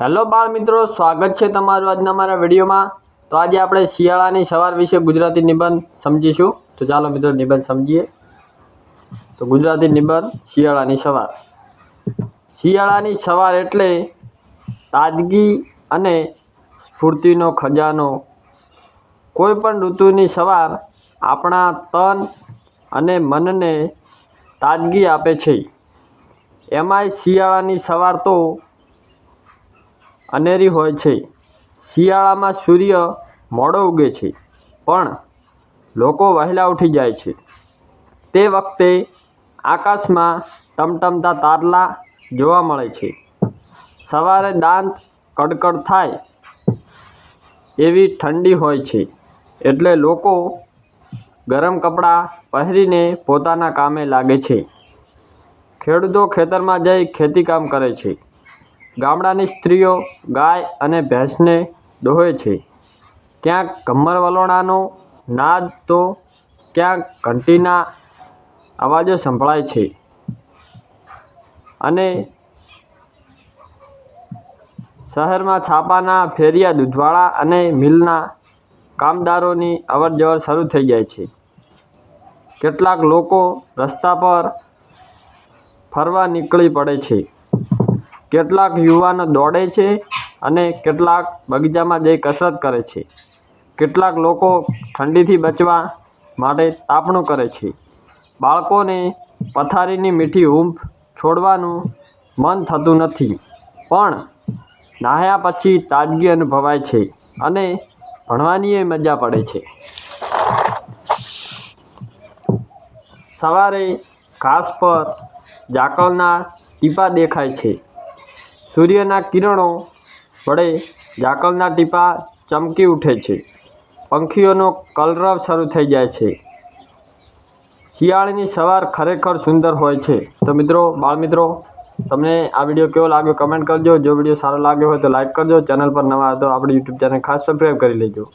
Hello બાળ મિત્રો, સ્વાગત છે તમારું આજના મારા વિડીયોમાં. તો આજે આપણે શિયાળાની સવાર વિશે ગુજરાતી નિબંધ સમજીશું. તો ચાલો મિત્રો નિબંધ સમજીએ. તો ગુજરાતી નિબંધ, શિયાળાની સવાર. શિયાળાની સવાર એટલે તાજગી અને સ્ફૂર્તિનો ખજાનો. કોઈ પણ ઋતુની સવાર આપણા તન અને મનને તાજગી આપે છે. એમાંય શિયાળાની સવાર તો અનેરી હોય છે. શિયાળામાં સૂર્ય મોડો ઉગે છે, પણ લોકો વહેલા ઉઠી જાય છે. તે વખતે આકાશમાં ટમટમતા તારલા જોવા મળે છે. સવારે દાંત કડકડ થાય એવી ઠંડી હોય છે, એટલે લોકો ગરમ કપડાં પહેરીને પોતાના કામે લાગે છે. ખેડૂતો ખેતરમાં જઈ ખેતીકામ કરે છે. ગામડાની સ્ત્રીઓ, ગાય અને ભેંસને દોહે છે. ક્યાંક ઘમ્મર વલોણાનો નાદ તો ક્યાંક ઘંટીના અવાજો સંભળાય છે. અને શહેરમાં છાપાના ફેરિયા, દૂધવાળા અને મિલના કામદારોની અવરજવર શરૂ થઈ જાય છે. કેટલાક લોકો રસ્તા પર ફરવા નીકળી પડે છે. કેટલાક યુવાનો દોડે છે અને કેટલાક બગીચામાં જઈ કસરત કરે છે. કેટલાક લોકો ઠંડીથી બચવા માટે તાપણું કરે છે. બાળકોને પથારીની મીઠી ઊંઘ છોડવાનું મન થતું નથી, પણ નાહ્યા પછી તાજગી અનુભવાય છે અને ભણવાનીય મજા પડે છે. સવારે ઘાસ પર ઝાકળના ટીપા દેખાય છે. સૂર્યના કિરણો વડે ઝાકળના ટીપાં ચમકી ઉઠે છે. પંખીઓનો કલરવ શરૂ થઈ જાય છે. શિયાળાની સવાર ખરેખર સુંદર હોય છે. તો મિત્રો બાળ મિત્રો તમને આ વીડિયો કેવો લાગ્યો કમેન્ટ કરજો. જો વીડિયો સારો લાગ્યો હોય તો લાઇક કરજો. ચેનલ પર નવા હોય તો આપણી યુટ્યુબ ચેનલ ખાસ સબસ્ક્રાઈબ કરી લેજો.